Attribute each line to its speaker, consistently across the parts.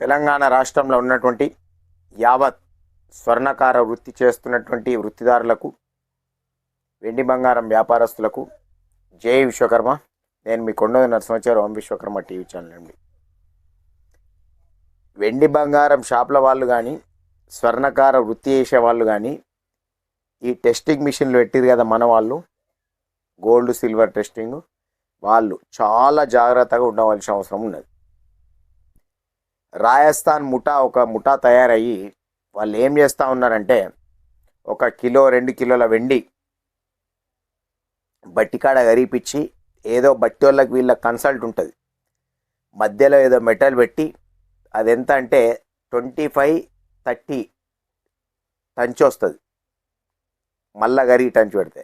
Speaker 1: తెలంగాణ రాష్ట్రంలో ఉన్నటువంటి యావత్ స్వర్ణకార వృత్తి చేస్తున్నటువంటి వృత్తిదారులకు వెండి బంగారం వ్యాపారస్తులకు జై విశ్వకర్మ. నేను మీ కొండ నరసింహాచారి ఓం విశ్వకర్మ టీవీ ఛానల్ అండి. వెండి బంగారం షాపుల వాళ్ళు కానీ స్వర్ణకార వృత్తి చేసే వాళ్ళు కానీ ఈ టెస్టింగ్ మిషన్లు పెట్టిరు కదా మన వాళ్ళు గోల్డ్ సిల్వర్ టెస్టింగ్ వాళ్ళు చాలా జాగ్రత్తగా ఉండవలసిన అవసరం ఉన్నది. రాజస్థాన్ ముఠా ఒక ముఠా తయారయ్యి వాళ్ళు ఏం చేస్తూ ఉన్నారంటే ఒక కిలో రెండు కిలోల వెండి బట్టికాడ గరిపించి ఏదో బట్టి వాళ్ళకి వీళ్ళ కన్సల్ట్ ఉంటుంది. మధ్యలో ఏదో మెటల్ పెట్టి అది ఎంత అంటే ట్వంటీ ఫైవ్ థర్టీ టంచ్ వస్తుంది మళ్ళా గరిగి టంచ్ పెడితే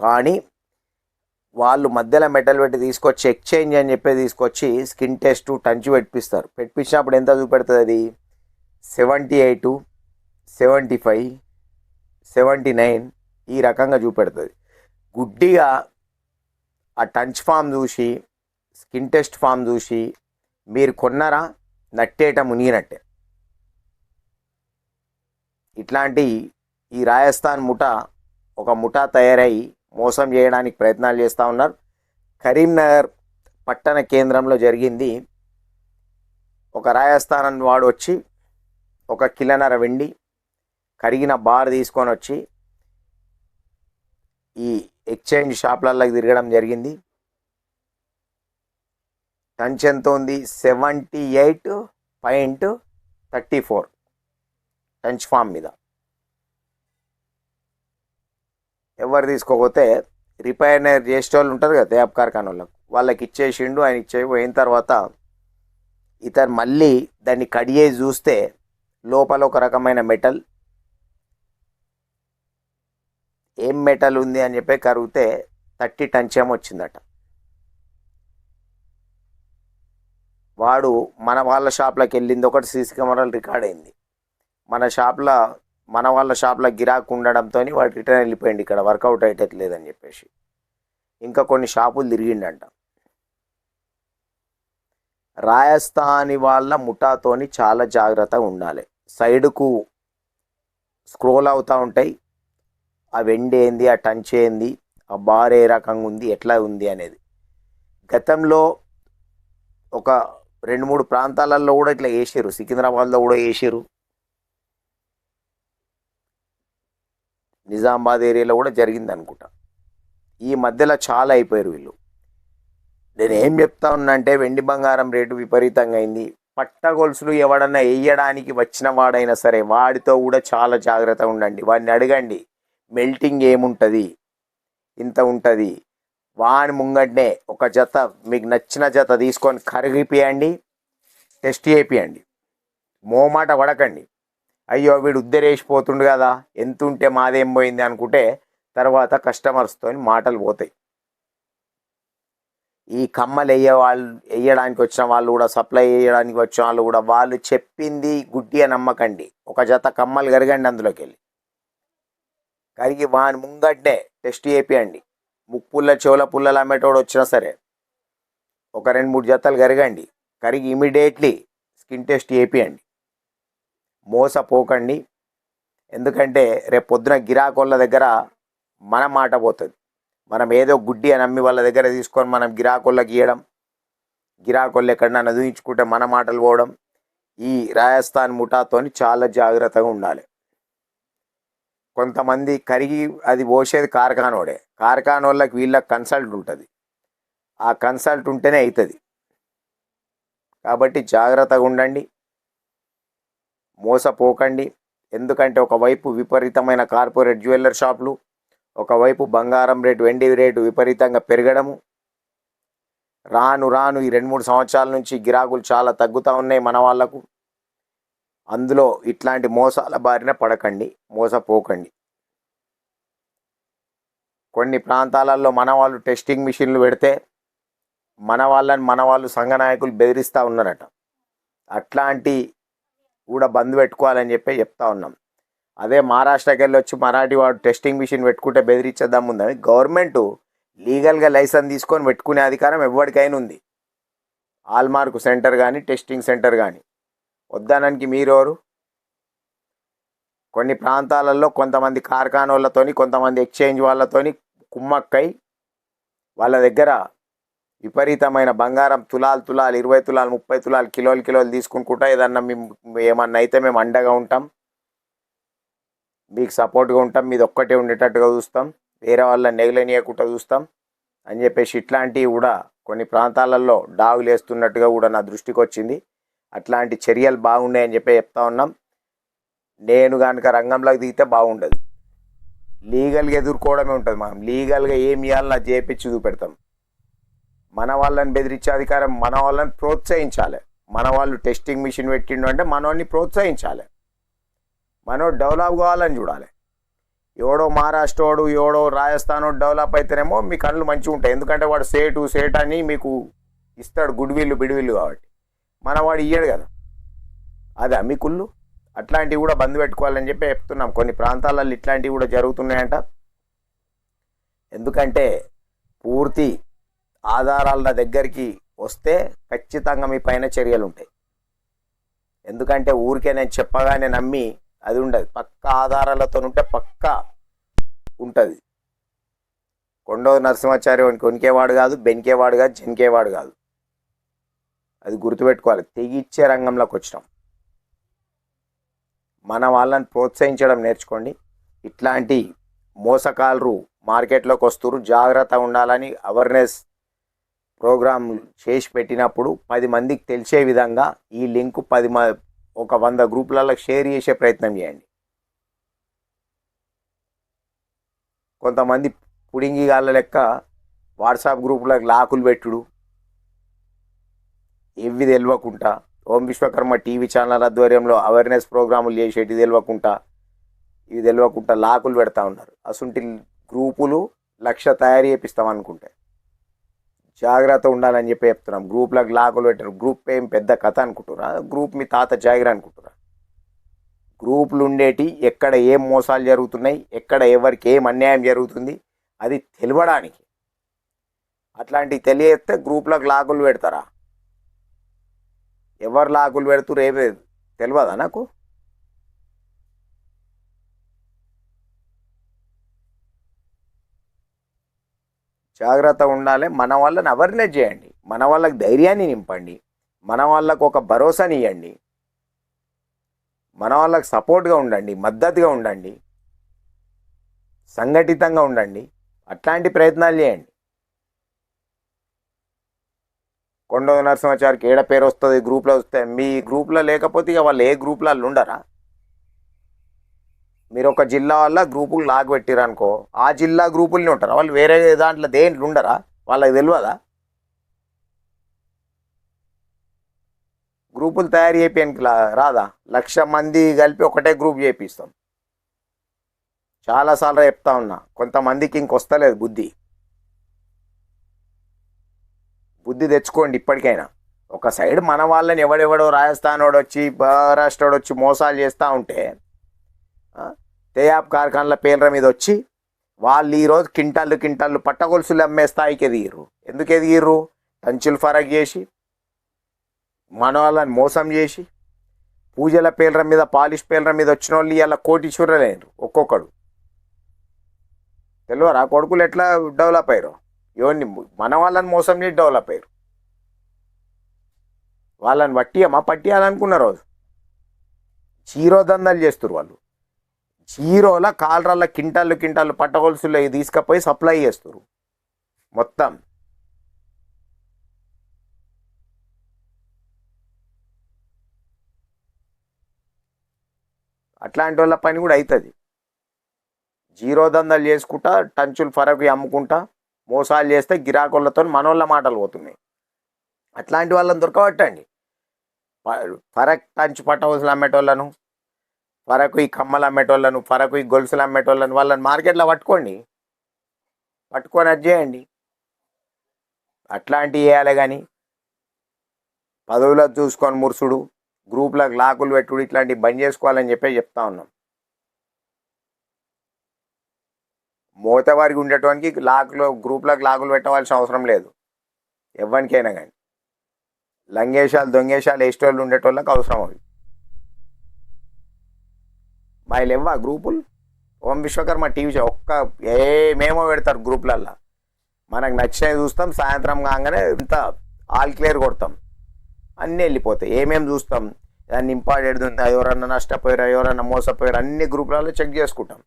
Speaker 1: కానీ వాళ్ళు మధ్యలో మెటల్ పెట్టి తీసుకొచ్చి ఎక్స్చేంజ్ అని చెప్పి తీసుకొచ్చి స్కిన్ టెస్ట్ టంచ్ పెట్టిస్తారు పెట్టించినప్పుడు ఎంత చూపెడుతుంది అది? Seventy eight seventy five seventy nine ఈ రకంగా చూపెడుతుంది. గుడ్డిగా ఆ టంచ్ ఫామ్ చూసి స్కిన్ టెస్ట్ ఫామ్ చూసి మీరు కొన్నారా? నట్టేట మునిగినట్టే. ఇట్లాంటి ఈ రాజస్థాన్ ముఠా ఒక ముఠా తయారై మోసం చేయడానికి ప్రయత్నాలు చేస్తూ ఉన్నారు. కరీంనగర్ పట్టణ కేంద్రంలో జరిగింది. ఒక రాజస్థానం వాడు వచ్చి ఒక కిలనర వెండి కరిగిన బార్ తీసుకొని వచ్చి ఈ ఎక్స్చేంజ్ షాప్లలోకి తిరగడం జరిగింది. టంచ్ ఎంత ఉంది? Seventy eight point thirty four. Touch form మీద. ఎవరు తీసుకోకపోతే రిపైనర్ చేసే వాళ్ళు ఉంటారు కదా తేప్ కార్ఖాన వాళ్ళకు వాళ్ళకి ఇచ్చేసిండు ఆయన ఇచ్చేపోయిన తర్వాత ఇతను మళ్ళీ దాన్ని కడిగేసి చూస్తే లోపల ఒక రకమైన మెటల్ ఏం మెటల్ ఉంది అని చెప్పి కరిగితే థర్టీ టన్స్ వచ్చిందట. వాడు మన వాళ్ళ షాప్లోకి వెళ్ళింది ఒకటి సీసీ కెమెరాలు రికార్డ్ అయింది. మన షాప్లో మన వాళ్ళ షాప్లో గిరాకు ఉండడంతో వాడు రిటర్న్ వెళ్ళిపోయింది ఇక్కడ వర్కౌట్ అయ్యేటట్లేదని చెప్పేసి. ఇంకా కొన్ని షాపులు తిరిగిండంట. రాజస్థాని వాళ్ళ ముఠాతోని చాలా జాగ్రత్తగా ఉండాలి. సైడ్కు స్క్రోల్ అవుతూ ఉంటాయి. ఆ వెండేంది ఏంది? ఆ టంచ్ ఏంది? ఆ బార్ ఏ రకంగా ఉంది? ఎట్లా ఉంది అనేది. గతంలో ఒక రెండు మూడు ప్రాంతాలలో కూడా ఇట్లా వేసారు సికింద్రాబాద్లో కూడా వేసారు నిజామాబాద్ ఏరియాలో కూడా జరిగింది అనుకుంటా ఈ మధ్యలో చాలా అయిపోయారు వీళ్ళు. నేను ఏం చెప్తా ఉన్నా అంటే వెండి బంగారం రేటు విపరీతంగా అయింది. పట్ట గొలుసులు ఎవడన్నా వేయడానికి వచ్చిన వాడైనా సరే వాడితో కూడా చాలా జాగ్రత్తగా ఉండండి. వాడిని అడగండి మెల్టింగ్ ఏముంటుంది? ఇంత ఉంటుంది? వాని ముంగట్నే ఒక జత మీకు నచ్చిన జత తీసుకొని కరిగిపియండి టెస్ట్ చేపియండి. మోమాట పడకండి. అయ్యో వీడు ఉద్దరేసిపోతుండు కదా ఎంత ఉంటే మాదేం పోయింది అనుకుంటే తర్వాత కస్టమర్స్తో మాటలు పోతాయి. ఈ కమ్మలు వేయ వాళ్ళు వేయడానికి వచ్చిన వాళ్ళు కూడా సప్లై చేయడానికి వచ్చిన వాళ్ళు కూడా వాళ్ళు చెప్పింది గుడ్డిగా నమ్మకండి. ఒక జత కమ్మలు కరగండి అందులోకి వెళ్ళి కరిగి వాని ముంగట్నే టెస్ట్ చేపియండి. ముక్కుపుల్ల చెవుల పుల్లలు అమ్మేటోడు వచ్చినా సరే ఒక రెండు మూడు జతలు కరగండి. కరిగి ఇమీడియట్లీ స్కిన్ టెస్ట్ చేపియండి. మోసపోకండి. ఎందుకంటే రేపు పొద్దున గిరాకోళ్ళ దగ్గర మన మాట పోతుంది. మనం ఏదో గుడ్డి అని అమ్మి వాళ్ళ దగ్గర తీసుకొని మనం గిరాకోళ్ళకి ఇవ్వడం గిరాకోళ్ళు ఎక్కడన్నా చూయించుకుంటే మన మాటలు పోవడం ఈ రాజస్థాన్ ముఠాతోని చాలా జాగ్రత్తగా ఉండాలి. కొంతమంది కరిగి అది పోసేది కార్ఖానోడే. కార్ఖానోళ్ళకి వీళ్ళకి కన్సల్ట్ ఉంటుంది. ఆ కన్సల్ట్ ఉంటేనే అవుతుంది కాబట్టి జాగ్రత్తగా ఉండండి. మోసపోకండి. ఎందుకంటే ఒకవైపు విపరీతమైన కార్పొరేట్ జ్యువెలర్ షాపులు ఒకవైపు బంగారం రేటు వెండి రేటు విపరీతంగా పెరగడము. రాను రాను ఈ రెండు మూడు సంవత్సరాల నుంచి గిరాకులు చాలా తగ్గుతూ ఉన్నాయి మన వాళ్ళకు అందులో ఇట్లాంటి మోసాల బారిన పడకండి మోసపోకండి. కొన్ని ప్రాంతాలలో మన వాళ్ళు టెస్టింగ్ మిషన్లు పెడితే మన వాళ్ళని మన వాళ్ళు సంఘ నాయకులు బెదిరిస్తూ ఉన్నారట. అట్లాంటి కూడా బంద్ పెట్టుకోవాలని చెప్పి చెప్తా ఉన్నాం. అదే మహారాష్ట్రకి వెళ్ళి వచ్చి మరాఠీ వాడు టెస్టింగ్ మిషన్ పెట్టుకుంటే బెదిరించేద్దాం ఉందని గవర్నమెంట్ లీగల్గా లైసెన్స్ తీసుకొని పెట్టుకునే అధికారం ఎవరికైనా ఉంది. ఆల్మార్క్ సెంటర్ కానీ టెస్టింగ్ సెంటర్ కానీ వద్దానానికి మీరెవరు? కొన్ని ప్రాంతాలలో కొంతమంది కార్ఖానోళ్ళతోని కొంతమంది ఎక్స్చేంజ్ వాళ్ళతోని కుమ్మక్కై వాళ్ళ దగ్గర విపరీతమైన బంగారం తులాలు తులాలు ఇరవై తులాలు ముప్పై తులాలు కిలోలు కిలోలు తీసుకుంటా ఏదన్నా మేము ఏమన్నా అయితే మేము అండగా ఉంటాం. మీకు సపోర్ట్గా ఉంటాం. మీది ఒక్కటే ఉండేటట్టుగా చూస్తాం. వేరే వాళ్ళ నెగలనీయకుండా చూస్తాం. అని చెప్పేసి ఇట్లాంటివి కూడా కొన్ని ప్రాంతాలలో డాగులు వేస్తున్నట్టుగా కూడా నా దృష్టికి వచ్చింది. అట్లాంటి చర్యలు బాగున్నాయని చెప్పి చెప్తా ఉన్నాం. నేను కనుక రంగంలోకి దిగితే బాగుండదు. లీగల్గా ఎదుర్కోవడమే ఉంటుంది మనం లీగల్గా ఏం ఇవ్వాలో అది చేపించి చూపెడతాం. మన వాళ్ళని బెదిరించే అధికారం మన వాళ్ళని ప్రోత్సహించాలి. మన వాళ్ళు టెస్టింగ్ మిషన్ పెట్టిండు అంటే మనోడిని ప్రోత్సహించాలి. మనో డెవలప్ కావాలని చూడాలి. ఎవడో మహారాష్ట్ర వాడు ఎవడో రాజస్థాన్ డెవలప్ అయితేనేమో మీ కళ్ళు మంచిగా ఉంటాయి. ఎందుకంటే వాడు సేటు సేట్ అని మీకు ఇస్తాడు గుడ్ విల్లు బిడివిల్లు కాబట్టి. మన వాడు ఇయ్యడు కదా. అదే మీ కుళ్ళు. అట్లాంటివి కూడా బంద్ పెట్టుకోవాలని చెప్పి చెప్తున్నాం. కొన్ని ప్రాంతాలలో ఇట్లాంటివి కూడా జరుగుతున్నాయంట. ఎందుకంటే పూర్తి ఆధారాల దగ్గరికి వస్తే ఖచ్చితంగా మీ పైన చర్యలు ఉంటాయి ఎందుకంటే ఊరికే నేను చెప్పగానే నమ్మి అది ఉండదు. పక్క ఆధారాలతో ఉంటే పక్క ఉంటుంది. కొండో నరసింహాచార్య వానికి కొనికేవాడు కాదు బెనికేవాడు కాదు జనికేవాడు కాదు. అది గుర్తుపెట్టుకోవాలి. తెగిచ్చే రంగంలోకి వచ్చినాం. మన వాళ్ళని ప్రోత్సహించడం నేర్చుకోండి. ఇట్లాంటి మోసకాలరు మార్కెట్లోకి వస్తున్నారు జాగ్రత్త ఉండాలని అవేర్నెస్ ప్రోగ్రామ్ చేసి పెట్టినప్పుడు పది మందికి తెలిసే విధంగా ఈ లింక్ పది మ ఒక వంద గ్రూపులలో షేర్ చేసే ప్రయత్నం చేయండి. కొంతమంది పుడింగి గాళ్ళ లెక్క వాట్సాప్ గ్రూపులకు లాకులు పెట్టుడు. ఇవి తెలియకుండా ఓం విశ్వకర్మ టీవీ ఛానల్ ఆధ్వర్యంలో అవేర్నెస్ ప్రోగ్రాములు చేసేటి తెలియకుండా ఇవి తెలియకుండా లాకులు పెడతా ఉన్నారు. అసంటి గ్రూపులు లక్ష తయారు చేపిస్తాం అనుకుంటే. జాగ్రత్త ఉండాలని చెప్పి చెప్తున్నాం. గ్రూప్లకు లాకులు పెట్టారు గ్రూప్ ఏం పెద్ద కథ అనుకుంటురా? గ్రూప్ మీ తాత జాగిర అనుకుంటురా? గ్రూపులు ఉండేటి ఎక్కడ ఏం మోసాలు జరుగుతున్నాయి ఎక్కడ ఎవరికి ఏం అన్యాయం జరుగుతుంది అది తెలవడానికి. అట్లాంటివి తెలియస్తే గ్రూప్లకు లాకులు పెడతారా? ఎవరు లాకులు పెడుతురు ఏమే తెలియదా నాకు? జాగ్రత్త ఉండాలి. మన వాళ్ళని అవేర్నెస్ చేయండి. మన వాళ్ళకి ధైర్యాన్ని నింపండి. మన వాళ్ళకు ఒక భరోసాని ఇవ్వండి మన వాళ్ళకి సపోర్ట్గా ఉండండి. మద్దతుగా ఉండండి. సంఘటితంగా ఉండండి. అట్లాంటి ప్రయత్నాలు చేయండి. కొండ నరసింహాచారికి ఏడ పేరు వస్తుంది? గ్రూప్లో వస్తే మీ గ్రూప్లో లేకపోతే ఇక వాళ్ళు ఏ గ్రూప్లో వాళ్ళు ఉండరా? మీరు ఒక జిల్లా వల్ల గ్రూపులు లాగ్ పెట్టిరు అనుకో ఆ జిల్లా గ్రూపుల్ని ఉంటారా? వాళ్ళు వేరే దాంట్లో దేంట్లో ఉండరా? వాళ్ళకి తెలియదా గ్రూపులు తయారు చేపియడానికి రాదా? లక్ష మంది కలిపి ఒకటే గ్రూప్ చేపిస్తాం. చాలాసార్లు చెప్తా ఉన్నా కొంతమందికి ఇంకొస్తలేదు బుద్ధి. బుద్ధి తెచ్చుకోండి ఇప్పటికైనా. ఒక సైడ్ మన వాళ్ళని ఎవడెవడో రాజస్థాన్ వాడు వచ్చి మహారాష్ట్ర వాడు వచ్చి మోసాలు చేస్తూ ఉంటే తేయాబ్ కార్ఖాన్ల పేర్ల మీద వచ్చి వాళ్ళు ఈరోజు కింటాళ్ళు కింటాళ్ళు పట్టగొలుసులు అమ్మే స్థాయికి ఎదిగిర్రు. ఎందుకు ఎదిగిర్రు? టంచులు ఫరక్ చేసి మన వాళ్ళని మోసం చేసి పూజల పేర్ల మీద పాలిష్ పేర్ల మీద వచ్చిన వాళ్ళు ఇలా కోటీశ్వరులేరు ఒక్కొక్కడు. తెలియరా కొడుకులు ఎట్లా డెవలప్ అయ్యారు ఎవరిని మన వాళ్ళని మోసం చేసి డెవలప్ అయ్యారు వాళ్ళని పట్టియమా? పట్టియాలనుకున్న రోజు. చీరోదందాలు చేస్తారు వాళ్ళు. జీరోల కాలరాల కింటాలు కింటాలు పట్టగొలుసులు తీసుకపోయి సప్లై చేస్తారు మొత్తం. అట్లాంటి వాళ్ళ పని కూడా అవుతుంది జీరో దందాలు చేసుకుంటా టంచులు ఫరకు అమ్ముకుంటా మోసాలు చేస్తే గిరాకులతో మనోళ్ళ మాటలు పోతున్నాయి. అట్లాంటి వాళ్ళని దొరకబట్టండి. ప- ఫరక్ టంచు పట్టవలసిన అమ్మేటోళ్ళను ఫరకు ఈ కమ్మలు అమ్మేటోళ్ళను ఫరకు ఈ గొలుసులు అమ్మేటోళ్ళను వాళ్ళని మార్కెట్లో పట్టుకోండి. పట్టుకొని అది చేయండి. అట్లాంటివి వేయాలి కానీ పదవులకు చూసుకొని మురుసుడు గ్రూప్లకు లాకులు పెట్టుడు ఇట్లాంటివి బంద్ చేసుకోవాలని చెప్పి చెప్తా ఉన్నాం. మోతవారికి ఉండేటువంటి లాకులు గ్రూప్లకు లాకులు పెట్టవలసిన అవసరం లేదు. ఎవరికైనా కానీ. లంగేశాలు దొంగేశాలు వేసేటోళ్ళు ఉండేటోళ్ళకి అవసరం అవి. మా లేవా గ్రూపులు? ఓం విశ్వకర్మ టీవీ చే- ఒక్క ఏమేమో పెడతారు గ్రూపులల్లో. మనకు నచ్చినవి చూస్తాం సాయంత్రం కాగానే ఇంత ఆల్ క్లియర్ కొడతాం. అన్నీ వెళ్ళిపోతాయి. ఏమేమి చూస్తాం? దాన్ని ఇంపార్టెంట్ ఉంది? ఎవరన్నా నష్టపోయారా? ఎవరన్నా మోసపోయారు? అన్ని గ్రూపులలో చెక్ చేసుకుంటాం.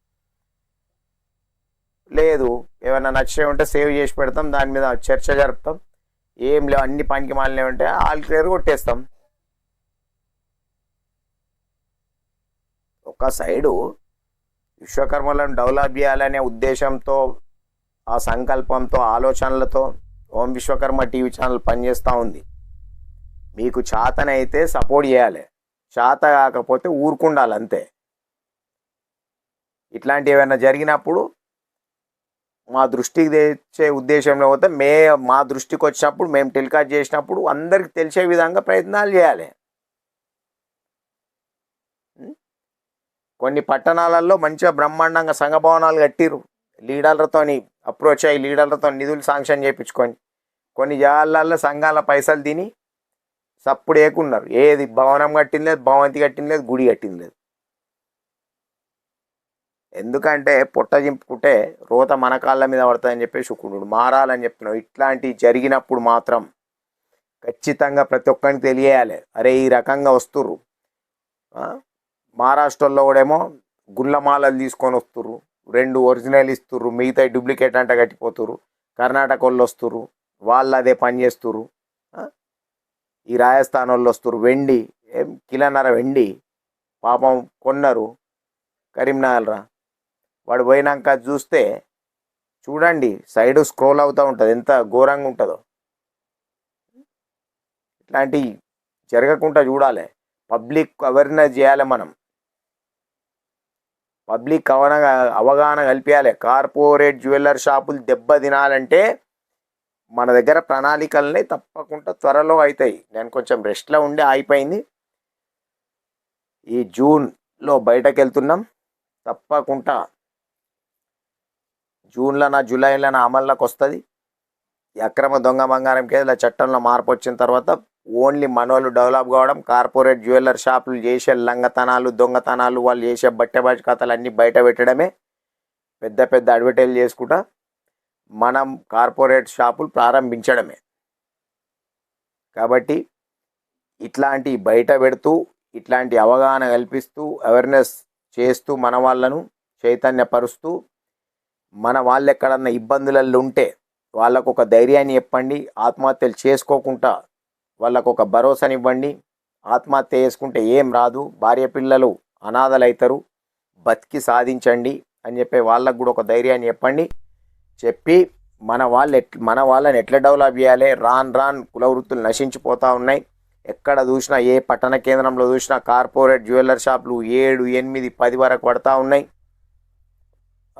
Speaker 1: లేదు. ఏమైనా నచ్చినవి ఉంటే సేవ్ చేసి పెడతాం. దాని మీద చర్చ జరుపుతాం. ఏం లేవు. అన్ని పనికి మాలినవి ఉంటే ఆల్ క్లియర్ కొట్టేస్తాం. ఒక సైడు విశ్వకర్మలను డెవలప్ చేయాలనే ఉద్దేశంతో ఆ సంకల్పంతో ఆలోచనలతో ఓం విశ్వకర్మ టీవీ ఛానల్ పనిచేస్తూ ఉంది. మీకు చాతనైతే సపోర్ట్ చేయాలి. చాత కాకపోతే ఊరుకుండాలి అంతే. ఇట్లాంటివి ఏమైనా జరిగినప్పుడు మా దృష్టికి తెచ్చే ఉద్దేశంలో పోతే మే మా దృష్టికి వచ్చినప్పుడు మేము టెలికాస్ట్ చేసినప్పుడు అందరికి తెలిసే విధంగా ప్రయత్నాలు చేయాలి. కొన్ని పట్టణాలలో మంచిగా బ్రహ్మాండంగా సంఘ భవనాలు కట్టిరు లీడర్లతోని అప్రోచ్ అయ్యి లీడర్లతో నిధులు శాంక్షన్ చేయించుకొని కొన్ని జాగాలలో సంఘాల పైసలు తిని సప్పుడు ఏకున్నారు. ఏది భవనం కట్టింది లేదు భవంతి కట్టింది లేదు గుడి కట్టింది లేదు. ఎందుకంటే పొట్ట చింపుకుంటే రోత మన కాళ్ళ మీద పడుతుందని చెప్పేసి శుకుడు మారాలని చెప్తున్నావు ఇట్లాంటివి జరిగినప్పుడు మాత్రం ఖచ్చితంగా ప్రతి ఒక్కరికి తెలియాలి. అరే ఈ రకంగా వస్తుర్రు. మహారాష్ట్రలో కూడేమో గుళ్ళమాలలు తీసుకొని వస్తుర్రు. రెండు ఒరిజినల్ ఇస్తుర్రు. మిగతా డూప్లికేట్ అంట కట్టిపోతుర్రు. కర్ణాటక వాళ్ళు వస్తుర్రు. వాళ్ళు అదే పని చేస్తుర్రు. ఈ రాజస్థాన్ వాళ్ళు వస్తుర్రు. వెండి ఏం కిలన్నర వెండి పాపం కొన్నారు. కరీంనగర్రా వాడు పోయినాక చూస్తే చూడండి సైడ్ స్క్రోల్ అవుతూ ఉంటుంది. ఎంత ఘోరంగా ఉంటుందో. ఇట్లాంటివి జరగకుండా చూడాలి. పబ్లిక్ అవేర్నెస్ చేయాలి మనం. పబ్లిక్ అవన అవగాహన కల్పించాలి కార్పొరేట్ జ్యువెలర్ షాపులు దెబ్బ తినాలంటే మన దగ్గర ప్రణాళికలనే తప్పకుండా త్వరలో అవుతాయి నేను కొంచెం రెస్ట్లో ఉండి ఆగిపోయింది. ఈ జూన్లో బయటకు వెళ్తున్నాం తప్పకుండా జూన్లోన జూలైలోన అమల్లోకి వస్తుంది ఈ అక్రమ దొంగ బంగారం కేసుల చట్టంలో మార్పు వచ్చిన తర్వాత ఓన్లీ మనోళ్ళు డెవలప్ కావడం కార్పొరేట్ జ్యువెలర్ షాపులు చేసే లంగతనాలు దొంగతనాలు వాళ్ళు చేసే బట్టెబాజీ కథలు అన్నీ బయట పెట్టడమే. పెద్ద పెద్ద అడ్వర్టైజ్ చేసుకుంటా మనం కార్పొరేట్ షాపులు ప్రారంభించడమే. కాబట్టి ఇట్లాంటి బయట పెడుతూ ఇట్లాంటి అవగాహన కల్పిస్తూ అవేర్నెస్ చేస్తూ మన వాళ్ళను చైతన్యపరుస్తూ మన వాళ్ళు ఎక్కడన్నా ఇబ్బందులలో ఉంటే వాళ్ళకు ఒక ధైర్యాన్ని చెప్పండి ఆత్మహత్యలు చేసుకోకుండా వాళ్ళకు ఒక భరోసానివ్వండి. ఆత్మహత్య చేసుకుంటే ఏం రాదు. భార్య పిల్లలు అనాథలు అవుతారు బతికి సాధించండి అని చెప్పి వాళ్ళకు కూడా ఒక ధైర్యాన్ని చెప్పండి. చెప్పి మన వాళ్ళు ఎట్ మన వాళ్ళని ఎట్లా డెవలప్ చేయాలి? రాన్ రాన్ కుల వృత్తులు నశించిపోతూ ఉన్నాయి. ఎక్కడ చూసినా ఏ పట్టణ కేంద్రంలో చూసినా కార్పొరేట్ జ్యువెలర్ షాపులు ఏడు ఎనిమిది పది వరకు పడతా ఉన్నాయి.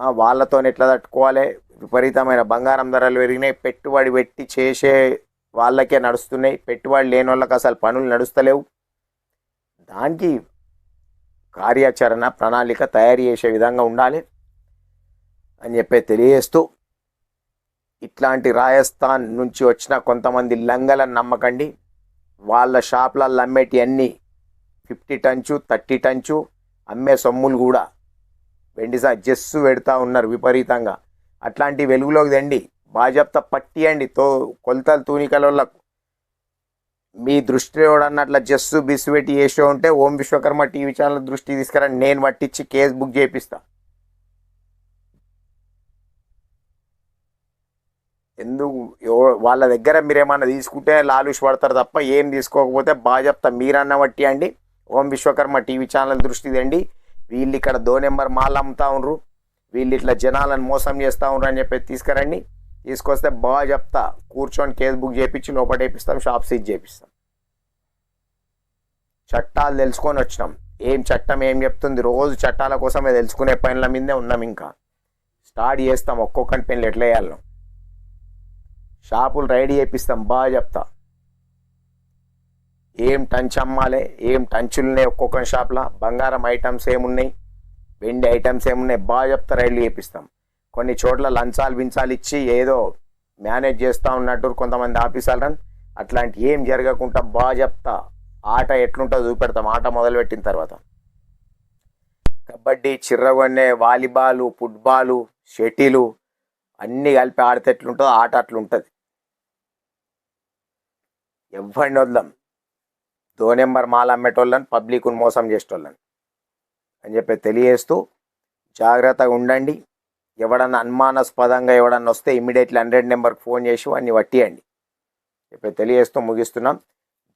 Speaker 1: వాళ్ళతో ఎట్లా తట్టుకోవాలి? విపరీతమైన బంగారం ధరలు పెరిగినాయి. పెట్టుబడి పెట్టి చేసే వాళ్ళకే నడుస్తున్నాయి. పెట్టుబడి లేని వాళ్ళకి అసలు పనులు నడుస్తలేవు. దానికి కార్యాచరణ ప్రణాళిక తయారు చేసే విధంగా ఉండాలి అని చెప్పి తెలియజేస్తూ ఇట్లాంటి రాజస్థాన్ నుంచి వచ్చిన కొంతమంది లంగలను నమ్మకండి. వాళ్ళ షాప్లలో అమ్మేటివన్నీ ఫిఫ్టీ టంచు థర్టీ టంచు అమ్మే సొమ్ములు కూడా వెండిసా జస్సు పెడతా ఉన్నారు విపరీతంగా. అట్లాంటి వెలుగులోకి తెండి బాజప్త పట్టియండి తో కొలతలు తూనికలకు మీ దృష్టి ఎవడన్నట్ల జస్సు బిస్సు పెట్టి చేసే ఉంటే ఓం విశ్వకర్మ టీవీ ఛానల్ దృష్టి తీసుకురండి. నేను పట్టించి కేసు బుక్ చేపిస్తా. ఎందుకు? వాళ్ళ దగ్గర మీరు ఏమన్నా తీసుకుంటే లాలుష్ పడతారు తప్ప ఏం తీసుకోకపోతే బాగా చెప్తా మీరన్న బట్టి అండి. ఓం విశ్వకర్మ టీవీ ఛానల్ దృష్టి తండి వీళ్ళు ఇక్కడ దో నెంబర్ మాల్ అమ్ముతా ఉన్నారు వీళ్ళు ఇట్లా జనాలను మోసం చేస్తూ ఉన్నారు అని చెప్పి తీసుకురండి. తీసుకొస్తే బాగా చెప్తా. కూర్చొని కేసు బుక్ చేపించి లోపటేపిస్తాం షాప్ సీజ్ చేపిస్తాం. చట్టాలు తెలుసుకొని వచ్చినాం. ఏం చట్టం ఏం చెప్తుంది? రోజు చట్టాల కోసమే తెలుసుకునే పనుల మీదే ఉన్నాం ఇంకా. స్టార్ట్ చేస్తాం ఒక్కొక్కటి పెళ్ళి ఎట్లా వేయాలి షాపులు రైడ్ చేపిస్తాం బాగా చెప్తా. ఏం టంచ్ అమ్మాలి ఏం టంచులు ఉన్నాయి ఒక్కొక్క షాప్లో? బంగారం ఐటమ్స్ ఏమున్నాయి? వెండి ఐటమ్స్ ఏమున్నాయి? బాగా చెప్తా రైడ్లు చేపిస్తాం. కొన్ని చోట్ల లంచాలు బించాలు ఇచ్చి ఏదో మేనేజ్ చేస్తూ ఉన్నట్టు కొంతమంది ఆఫీసర్లను అట్లాంటి ఏం జరగకుండా బాగా చెప్తా. ఆట ఎట్లుంటుందో చూపెడతాం. ఆట మొదలుపెట్టిన తర్వాత. కబడ్డీ చిర్రగొన్నె వాలీబాలు ఫుట్బాలు షటిలు అన్నీ కలిపి ఆడితే ఎట్లుంటుందో ఆట అట్లుంటుంది. ఎవరిని వదలం. దో నెంబర్ మాల అమ్మేటోళ్ళని పబ్లిక్ను మోసం చేసేటోళ్ళని అని చెప్పి తెలియజేస్తూ జాగ్రత్తగా ఉండండి. ఎవడన్నా అనుమానాస్పదంగా ఎవడన్నా వస్తే ఇమ్మీడియట్లీ హండ్రెడ్ నెంబర్కి ఫోన్ చేసి వాడిని పట్టియండి. చెప్పి తెలియజేస్తూ ముగిస్తున్నాం.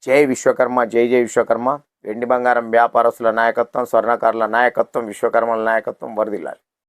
Speaker 1: జై విశ్వకర్మ జై జై విశ్వకర్మ. వెండి బంగారం వ్యాపారస్తుల నాయకత్వం స్వర్ణకారుల నాయకత్వం విశ్వకర్మల నాయకత్వం వరదిల్లాలి.